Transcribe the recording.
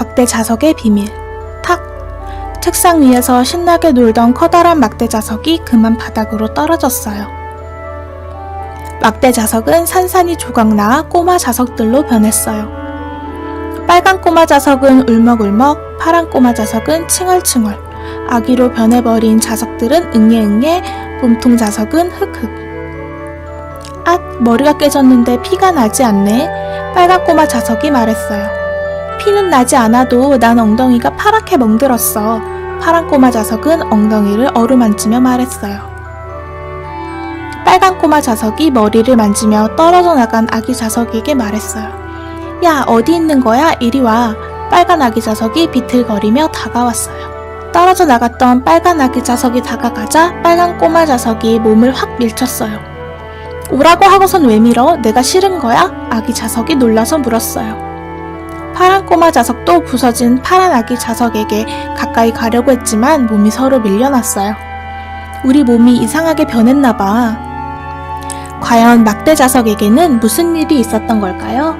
막대 자석의 비밀. 탁. 책상 위에서 신나게 놀던 커다란 막대 자석이 그만 바닥으로 떨어졌어요. 막대 자석은 산산이 조각 나 꼬마 자석들로 변했어요. 빨간 꼬마 자석은 울먹울먹, 파란 꼬마 자석은 칭얼칭얼, 아기로 변해버린 자석들은 응애응애, 몸통 자석은 흑흑. 앗, 머리가 깨졌는데 피가 나지 않네. 빨간 꼬마 자석이 말했어요. 피는 나지 않아도 난 엉덩이가 파랗게 멍들었어. 파란 꼬마 자석은 엉덩이를 어루만지며 말했어요. 빨간 꼬마 자석이 머리를 만지며 떨어져 나간 아기 자석에게 말했어요. 야, 어디 있는 거야? 이리 와. 빨간 아기 자석이 비틀거리며 다가왔어요. 떨어져 나갔던 빨간 아기 자석이 다가가자 빨간 꼬마 자석이 몸을 확 밀쳤어요. 오라고 하고선 왜 밀어? 내가 싫은 거야? 아기 자석이 놀라서 물었어요. 꼬마 자석도 부서진 파란 아기 자석에게 가까이 가려고 했지만 몸이 서로 밀려났어요. 우리 몸이 이상하게 변했나 봐. 과연 막대 자석에게는 무슨 일이 있었던 걸까요?